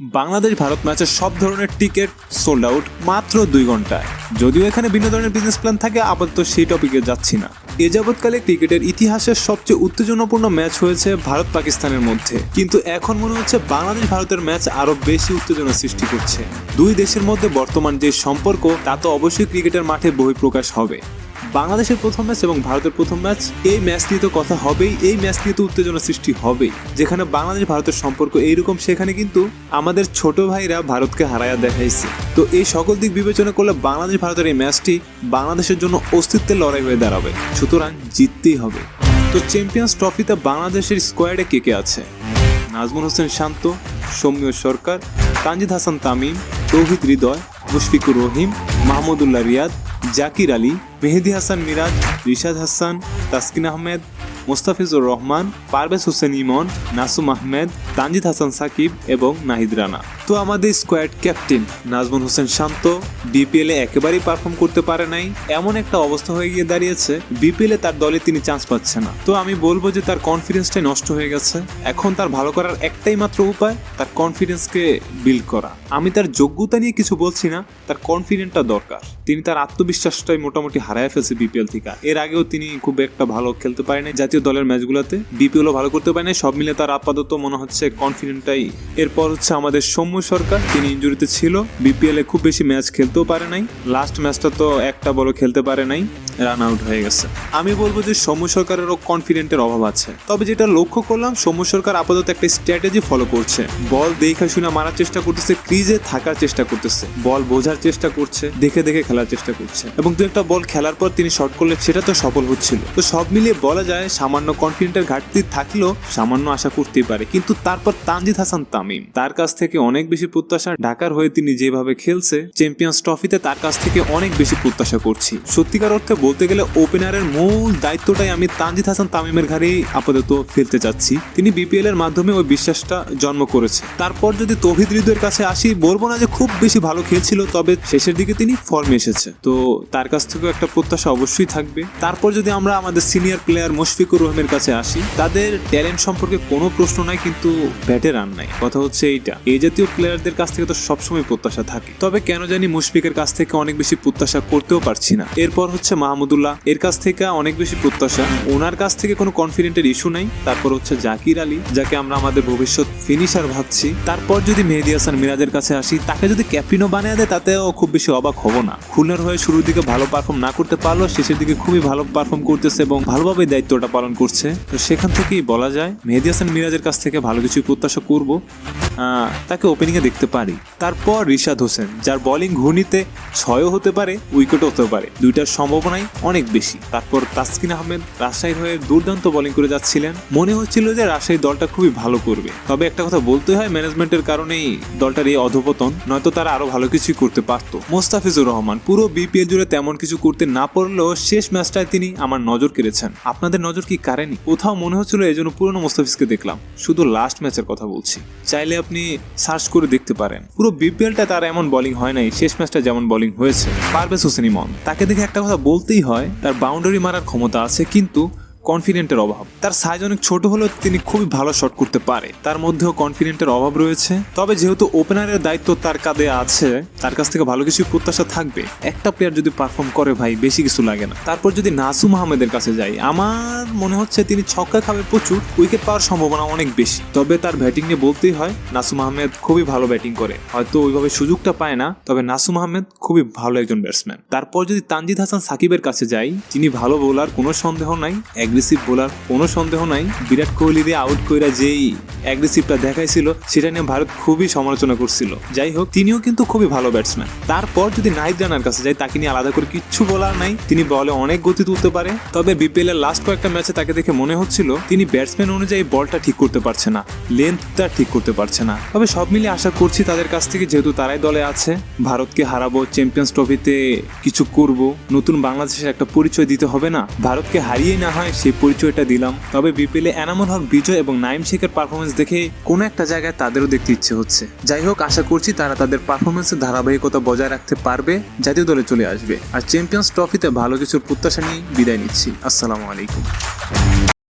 বাংলাদেশ ভারত ম্যাচের সব ধরনের টিকিট সোল্ড আউট মাত্র দুই ঘন্টায়। যদিও এখানে ভিন্ন ধরনের বিজনেস প্ল্যান থাকে, আপাতত সেই টপিকে যাচ্ছি না। এ যাবৎকালে ক্রিকেটের ইতিহাসের সবচেয়ে উত্তেজনাপূর্ণ ম্যাচ হয়েছে ভারত পাকিস্তানের মধ্যে। কিন্তু এখন মনে হচ্ছে বাংলাদেশ ভারতের ম্যাচ আরও বেশি উত্তেজনা সৃষ্টি করছে। দুই দেশের মধ্যে বর্তমান যে সম্পর্ক, তা তো অবশ্যই ক্রিকেটের মাঠে বহিঃপ্রকাশ হবে। বাংলাদেশের প্রথম ম্যাচ এবং ভারতের প্রথম ম্যাচ, এই ম্যাচ নিয়ে তো কথা হবেই, এই ম্যাচ নিয়ে তো উত্তেজনা সৃষ্টি হবেই। যেখানে বাংলাদেশ ভারতের সম্পর্ক এইরকম, সেখানে কিন্তু আমাদের ছোট ভাইরা ভারতকে হারায়া দেখাইছে। তো এই সকল দিক বিবেচনা করলে বাংলাদেশ ভারতের এই ম্যাচটি বাংলাদেশের জন্য অস্তিত্বের লড়াই হয়ে দাঁড়াবে। সুতরাং জিততেই হবে। তো চ্যাম্পিয়ন্স ট্রফিতে বাংলাদেশের স্কোয়াডে কে কে আছে? নাজমুল হোসেন শান্ত, সৌম্য সরকার, তানজিদ হাসান তামিম, তৌহিদ হৃদয়, মুশফিকুর রহিম, মাহমুদুল্লাহ রিয়াদ জাকির আলী, মেহেদি হাসান মিরাজ, রিশাদ হাসান, তাসকিন আহমেদ, মোস্তাফিজুর রহমান, পারভেজ হোসেন ইমন, নাসুম আহমেদ, তানজিদ হাসান সাকিব এবং নাহিদ রানা। তো আমাদের squad captain Najmul Hossain Shanto BPL একেবারেই পারফর্ম করতে পারে নাই, এমন একটা অবস্থা হয়ে গিয়ে দাঁড়িয়েছে, বিপিএল তার দলে তিনি চান্স পাচ্ছে না। তো আমি বলব যে তার কনফিডেন্সটাই নষ্ট হয়ে গেছে, এখন তার ভালো করার একটাই মাত্র উপায় তার কনফিডেন্সকে বিল্ড করা। আমি তার যোগ্যতা নিয়ে কিছু বলছি না, তার কনফিডেন্টটা দরকার। তিনি তার আত্মবিশ্বাসটাই মোটামুটি হারায় ফেলছে বিপিএল থেকে। এর আগেও তিনি খুব একটা ভালো খেলতে পারেনি জাতীয় দলের ম্যাচগুলোতে। বিপিএলও ভালো করতে পারেনি সব মিলে তার আপাতত মনে হচ্ছে কনফিডেন্টটাই এরপর হচ্ছে আমাদের সৌম্য সরকার, তিনি ইঞ্জুরিতে ছিল বিপিএল খুব বেশি ম্যাচ খেলতেও পারে নাই। লাস্ট ম্যাচটা তো একটা বড় খেলতে পারে নাই রান আউট হয়ে গেছে। আমি বলব যে সৌম্য সরকারেরও কনফিডেন্টের অভাব আছে। তবে যেটা লক্ষ্য করলাম, সৌম্য সরকার আপাতত একটা স্ট্র্যাটেজি ফলো করছে। বল দেখা শুনে মারার চেষ্টা করতেছে, ক্রিজে থাকার চেষ্টা করতেছে। বল বোঝার চেষ্টা করছে, দেখে দেখে খেলার চেষ্টা করছে। এবং দু একটা বল খেলার পর তিনি শট করলে সেটা তো সফল হচ্ছিল। তো সব মিলিয়ে বলা যায় সামান্য কনফিডেন্টের ঘাটতি থাকলেও সামান্য আশা করতেই পারে। কিন্তু তারপর তানজিদ হাসান তামিম, তার কাছ থেকে অনেক বেশি প্রত্যাশা ঢাকার হয়ে তিনি যেভাবে খেলছে চ্যাম্পিয়ন্স ট্রফিতে তার কাছ থেকে অনেক বেশি প্রত্যাশা করছি। সত্যিকার অর্থে বলতে গেলে ওপেনারের মূল দায়িত্বটাই আমি তানজিদ হাসান তামিমের ঘাড়েই আপাতত ফেলতে চাচ্ছি। তিনি বিপিএল এর মাধ্যমে ওই বিশ্বাসটা জন্ম করেছে তারপর যদি তৌহিদ হৃদয়ের কাছে আসি, বলব না যে খুব বেশি ভালো খেলছিল, তবে শেষের দিকে তিনি ফর্মে এসেছে। তো তার কাছ থেকেও একটা প্রত্যাশা অবশ্যই থাকবে। তারপর যদি আমরা আমাদের সিনিয়র প্লেয়ার মুশফিকুর রহমের কাছে আসি, তাদের ট্যালেন্ট সম্পর্কে কোনো প্রশ্ন নাই, কিন্তু ব্যাটে রান নাই। কথা হচ্ছে এইটা। এই জাতীয় প্লেয়ারদের কাছ থেকে তো সবসময় প্রত্যাশা থাকে। তবে কেন জানি মুশফিকের কাছ থেকে অনেক বেশি প্রত্যাশা করতেও পারছি না। এরপর হচ্ছে মাহমুদুল্লাহ এর কাছ থেকে অনেক বেশি প্রত্যাশা। ওনার কাছ থেকে কোনো কনফিডেন্টের ইস্যু নাই। তারপর হচ্ছে জাকির আলী, যাকে আমরা আমাদের ভবিষ্যৎ ফিনিশার ভাবছি। তারপর যদি মেহেদি হাসান মিরাজের কাছে আসি, তাকে যদি ক্যাপ্টেনও বানিয়ে দেয়, তাতেও খুব বেশি অবাক হব না। খুলনার হয়ে শুরুর দিকে ভালো পারফর্ম না করতে পারলেও শেষের দিকে খুবই ভালো পারফর্ম করতেছে এবং ভালোভাবে দায়িত্বটা পালন করছে। তো সেখান থেকেই বলা যায়, মেহেদি হাসান মিরাজের কাছ থেকে ভালো কিছু প্রত্যাশা করব। তাকে ওপেনিংয়ে দেখতে পারি। তারপর রিশাদ হোসেন, যার বোলিং ঘূর্ণিতে ছয়ও হতে পারে, উইকেটও হতে পারে। দুইটার সম্ভাবনাই অনেক বেশি। তারপর তাসকিন আহমেদ রাজশাহীর হয়ে দুর্দান্ত বোলিং করে যাচ্ছিলেন। মনে হচ্ছিল যে রাজশাহী দলটা খুবই ভালো করবে। তবে একটা কথা বলতে হয় ম্যানেজমেন্টের কারণেই দলটার এই অধপতন, নয়তো তারা আরও ভালো কিছুই করতে পারত। মোস্তাফিজুর রহমান, পুরো বিপিএল জুড়ে তেমন কিছু করতে না পারলেও শেষ ম্যাচটায় তিনি আমার নজর কেড়েছেন। আপনাদের নজর কি কারেনি কোথাও মনে হচ্ছিল এই জন্য পুরনো মোস্তাফিজকে দেখলাম। শুধু লাস্ট ম্যাচের কথা বলছি। চাইলে আপনি সার্চ করে দেখতে পারেন। পুরো বিপিএলটা তার এমন বোলিং হয় নাই, শেষ ম্যাচটা যেমন বোলিং হয়েছে। পারভেজ হোসেন ইমন, তাকে দেখে একটা কথা বলতেই হয়, তার বাউন্ডারি মারার ক্ষমতা আছে, কিন্তু কনফিডেন্টের অভাব। তার সাইজ অনেক ছোট হলেও তিনি খুবই ভালো শট করতে পারে। তার মধ্যেও কনফিডেন্টের অভাব রয়েছে। তবে যেহেতু ওপেনারের দায়িত্ব তার কাঁধে আছে, তার কাছ থেকে ভালো কিছু প্রত্যাশা থাকবে। একটা প্লেয়ার যদি পারফর্ম করে ভাই, বেশি কিছু লাগে না। তারপর যদি নাসুম আহমেদের কাছে যাই, আমার মনে হচ্ছে তিনি ছক্কা খাবে প্রচুর উইকেট পাওয়ার সম্ভাবনা অনেক বেশি। তবে তার ব্যাটিং নিয়ে বলতেই হয়, নাসুম আহমেদ খুবই ভালো ব্যাটিং করে। হয়তো ওইভাবে সুযোগটা পায় না, তবে নাসুম আহমেদ খুবই ভালো একজন ব্যাটসম্যান তারপর যদি তানজিদ হাসান সাকিবের কাছে যাই, তিনি ভালো বোলার কোনো সন্দেহ নাই। অ্যাগ্রেসিভ বোলার কোনো সন্দেহ নাই। বিরাট কোহলি দিয়ে আউট কইরা যেই অ্যাগ্রেসিভটা দেখাইছিল, সেটা নিয়ে ভারত খুবই সমালোচনা করছিল। যাই হোক, তিনিও কিন্তু খুবই ভালো ব্যাটসম্যান তারপর যদি নাহিদ রানার কাছে যাই, তাকে নিয়ে আলাদা করে কিচ্ছু বলার নাই। তিনি বলে অনেক গতি তুলতে পারে। তবে বিপিএল এর লাস্ট কয়েকটা ম্যাচে তাকে দেখে মনে হচ্ছিল, তিনি ব্যাটসম্যান অনুযায়ী বলটা ঠিক করতে পারছে না। লেন্থটা ঠিক করতে পারছে না। তবে সব মিলিয়ে আশা করছি তাদের কাছ থেকে, যেহেতু তারাই দলে আছে, ভারতকে হারাবো চ্যাম্পিয়ন্স ট্রফিতে কিছু করব। নতুন বাংলাদেশের একটা পরিচয় দিতে হবে না। ভারতকে হারিয়ে না হয় সেই পরিচয়টা দিলাম। তবে বিপিএলে এনামুল হক, বিজয় এবং নাইম শেখের পারফরমেন্স দেখে কোনো একটা জায়গায় তাদেরও দেখতে ইচ্ছে হচ্ছে। যাই হোক, আশা করছি তারা তাদের পারফরমেন্সের ধারাবাহিকতা বজায় রাখতে পারবে, জাতীয় দলে চলে আসবে। আর চ্যাম্পিয়ন্স ট্রফিতে ভালো কিছুর প্রত্যাশা নিয়ে বিদায় নিচ্ছি। আসসালামু আলাইকুম।